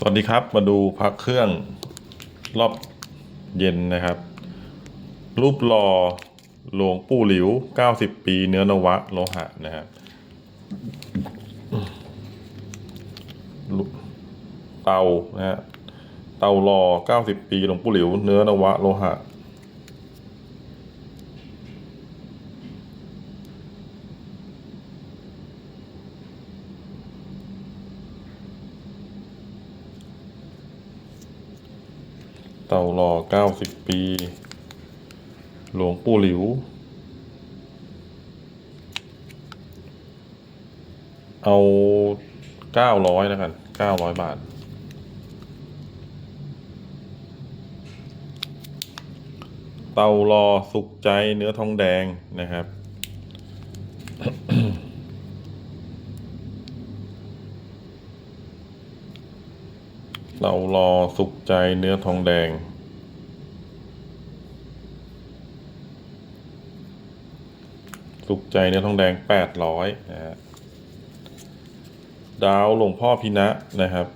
สวัสดีครับมาดูพระเครื่องรอบเย็นนะครับ รูปหล่อหลวงปู่หลิว 90 ปีเนื้อนวะโลหะนะครับเตานะฮะเตาหล่อ90 ปีหลวงปู่หลิว เนื้อนวะโลหะ เต่ารอเก้าสิบปี หลวงปู่หลิว เอาเก้าร้อยแล้วกันเก้าร้อยบาท เตารอสุกใจเนื้อทองแดงนะครับ เตารอสุกใจเนื้อทองแดง สุกใจเนื้อทองแดงแปดร้อยนะฮะดาวหลวงพ่อพินะนะครับ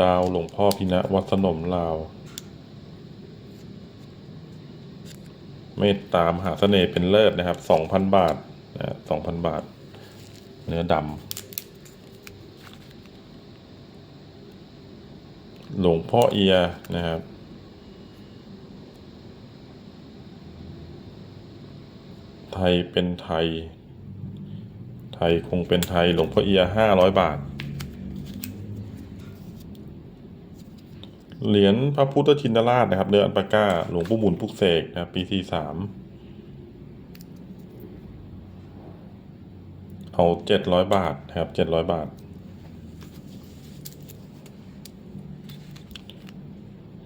ดาวหลวงพ่อพินะวัดสนมลาว เมตตามหาเสน่ห์เป็นเลิศนะครับสองพันบาทนะสองพันบาท เนื้อดำหลวงพ่อเอียนะครับไทยเป็นไทย ไทยคงเป็นไทย หลวงพ่อเอียห้าร้อยบาท เหรียญพระพุทธชินราชนะครับ เนื้ออันปาก้า หลวงปู่หมุนพุกเสกนะครับ ปีสี่สามเอาเจ็ดร้อยบาทนะครับเจ็ดร้อยบาท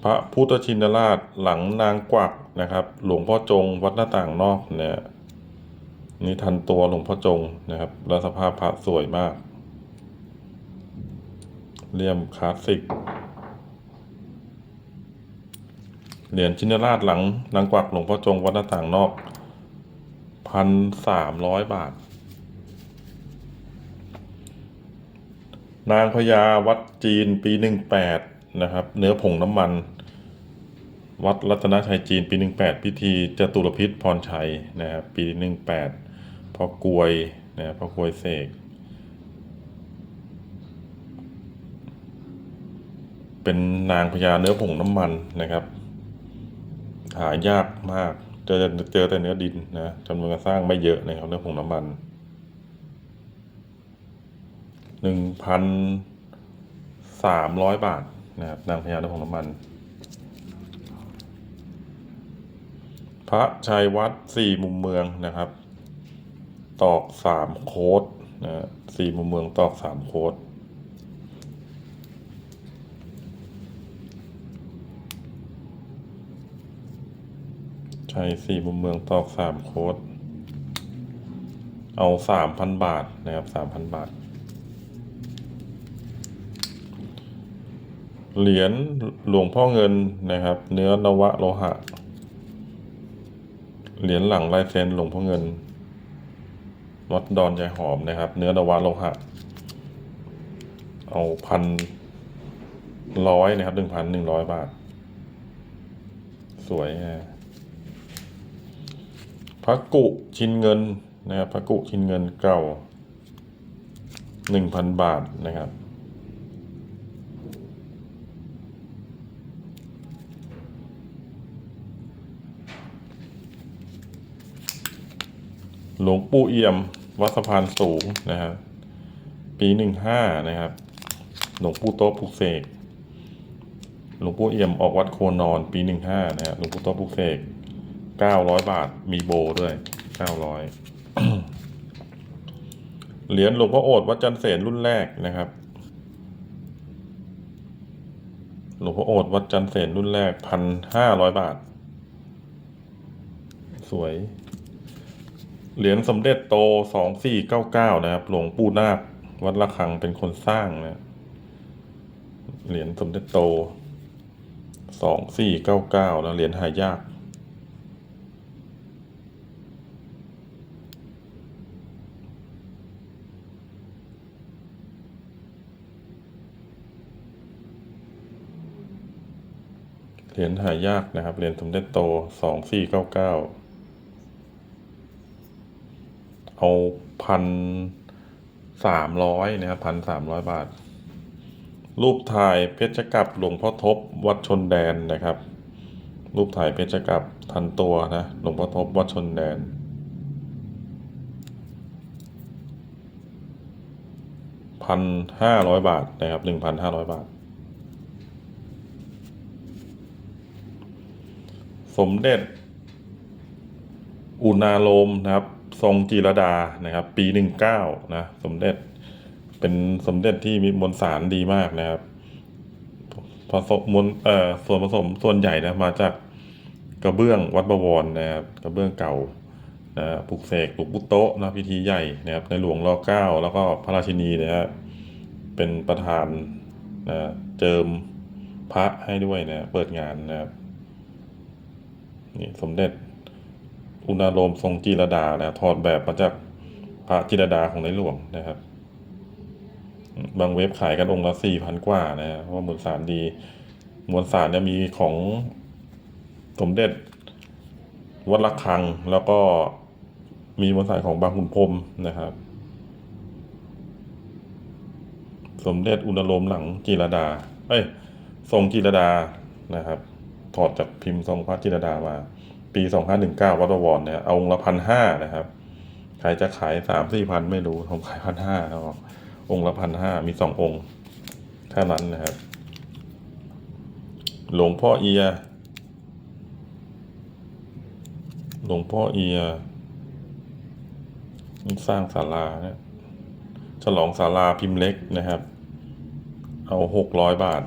พระพุทธชินราชหลังนางกวักนะครับ หลวงพ่อจงวัดหน้าต่างนอกเนี่ยนี่ทันตัวหลวงพ่อจงนะครับ แล้วสภาพพระสวยมากเลี่ยมคลาสสิก เหรียญชินราชหลังนางกวักหลวงพ่อจงวัดหน้าต่างนอกพันสามร้อยบาท นางพญาวัดจีนปีหนึ่งแปดนะครับ เนื้อผงน้ำมัน วัดรัตนชัยจีนปีหนึ่งแปดพิธีจตุรพิษพรชัยนะครับ ปีหนึ่งแปดพ่อกวยนะพ่อกวยเสกเป็นนางพญาเนื้อผงน้ำมันนะครับ หายากมาก เจอเจอแต่เนื้อดินนะจำนวนการสร้างไม่เยอะนะครับเนื้อผงน้ำมันหนึ่งพันสามร้อยบาทนะครับนางพญาเนื้อผงน้ำมัน พระชัยวัดสี่มุมเมืองนะครับ ตอกสามโคดนะสี่มุมเมืองตอกสามโคด ใช้สี่มุมเมืองตอกสามโค้ด เอาสามพันบาทนะครับสามพันบาท เหรียญหลวงพ่อเงินนะครับ เนื้อนวะโลหะ เหรียญหลังลายเซ็นหลวงพ่อเงินวัดดอนยายหอมนะครับ เนื้อนวะโลหะ เอาพันร้อยนะครับหนึ่งพันหนึ่งร้อยบาท สวยฮะ ระกุชินเงินนะครับพระกุชินเงินเก่าหนึ่งพันบาทนะครับหลวงปู่เอี่ยม วัดสะพานสูงนะครับ ปีหนึ่งห้านะครับ หลวงปู่โต๊ะปุกเสก หลวงปู่เอี่ยมออกวัดโคนอน ปีหนึ่งห้านะครับหลวงปู่โต๊ะปุกเสก เก้าร้อยบาทมีโบด้วยเก้าร้อยเหรียญหลวงพ่อโอษฐ์วัดจันเสนรุ่นแรกนะครับ หลวงพ่อโอษฐ์วัดจันเสนรุ่นแรกพันห้าร้อยบาท สวย เหรียญสมเด็จโตสองสี่เก้าเก้านะครับ หลวงปู่นาควัดระฆังเป็นคนสร้างนะเหรียญสมเด็จโตสองสี่เก้าเก้าแล้วเหรียญหายาก เหรียญหายากนะครับ เหรียญสมเด็จโตสองสี่เก้าเก้าเอาพันสามร้อยนะครับพันสามร้อยบาท รูปถ่ายเพชรกับหลวงพ่อทบวัดชนแดนนะครับ รูปถ่ายเพชรกับทันตัวนะหลวงพ่อทบวัดชนแดนพันห้าร้อยบาทนะครับหนึ่งพันห้าร้อยบาท สมเด็จ อุณาโลมนะครับ ทรงจีรดานะครับ ปีหนึ่งเก้านะสมเด็จเป็นสมเด็จที่มีมวลสารดีมากนะครับผสมมวลเอ่อส่วนผสมส่วนใหญ่นะมาจากกระเบื้องวัดบวรนะครับกระเบื้องเก่านะปลุกเสกปลุกบุโตะนะพิธีใหญ่นะครับ ในหลวงรอเก้าแล้วก็พระราชินีนะฮะเป็นประธานนะเจิมพระให้ด้วยนะเปิดงานนะครับ นี่สมเด็จอุณาโลมทรงจีรดานะถอดแบบมาจากพระจิรดาของในหลวงนะครับ บางเว็บขายกันองค์ละสี่พันกว่านะฮะเพราะมวลสารดี มวลสารเนี่ยมีของสมเด็จ วัดระฆัง แล้วก็มีมวลสารของบางขุนพรมนะครับ สมเด็จอุณาโลมหลังจีรดา เอ้ย ทรงจีรดานะครับ ถอดจากพิมพ์ทรงพระจิรดามา ปีสองพันหนึ่งเก้าวัดบวรเนี่ยเอาองค์ละพันห้านะครับ ใครจะขายสามสี่พันไม่รู้ผมขายพันห้าครับองค์ละพันห้ามีสององค์แค่นั้นนะครับ หลวงพ่อเอีย หลวงพ่อเอียมีสร้างศาลาเนี่ยฉลองศาลาพิมพ์เล็กนะครับ เอาหกร้อยบาท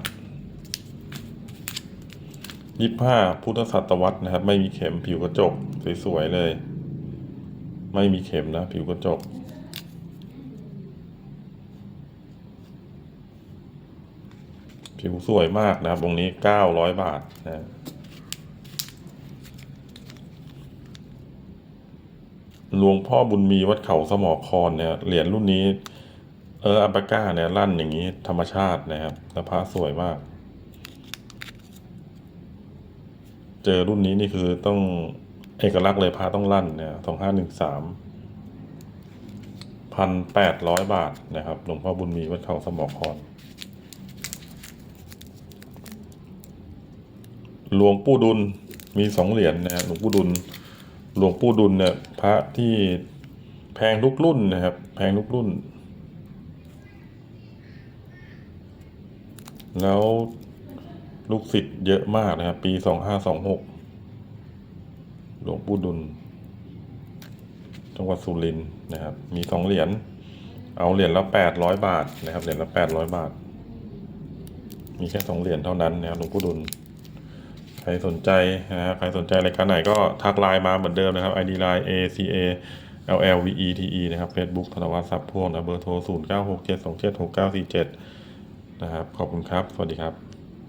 ยี่ห้าพุทธศตวรรษนะครับ ไม่มีเข็มผิวกระจก สวยๆเลย ไม่มีเข็มนะ ผิวกระจก ผิวสวยมากนะครับ ตรงนี้เก้าร้อยบาทนะหลวงพ่อบุญมีวัดเขาสมอคอนเนี่ยเหรียญรุ่นนี้ เอออัปปาก้าเนี่ยลั่นอย่างนี้ธรรมชาตินะครับแล้วพระสวยมาก เจอรุ่นนี้นี่คือต้องเอกลักษณ์เลยพาต้องลั่นเนี่ยสองห้าหนึ่งสามพันแปดร้อยบาทนะครับหลวงพ่อบุญมีวัดเขาสมอคอนหลวงปู่ดุลมีสองเหรียญนะฮะหลวงปู่ดุล หลวงปู่ดุลเนี่ยพระที่แพงทุกรุ่นนะครับ แพงทุกรุ่น แล้ว ลูกศิษย์เยอะมากนะครับ ปีสองห้าสองหกหลวงปู่ดุล จังหวัดสุรินทร์นะครับ มีสองเหรียญ เอาเหรียญละแปดร้อยบาทนะครับ เหรียญละแปดร้อยบาท มีแค่สองเหรียญเท่านั้นนะครับหลวงปู่ดุล ใครสนใจนะฮะใครสนใจรายการไหนก็ทักไลน์มาเหมือนเดิมนะครับ ID line A C A L L V E T E นะครับ Facebook ธนวัฒน์ทรัพพ่วงนะ เบอร์โทร 0 9 6 7 2 7 6 9 4 7 นะครับ ขอบคุณครับ สวัสดีครับ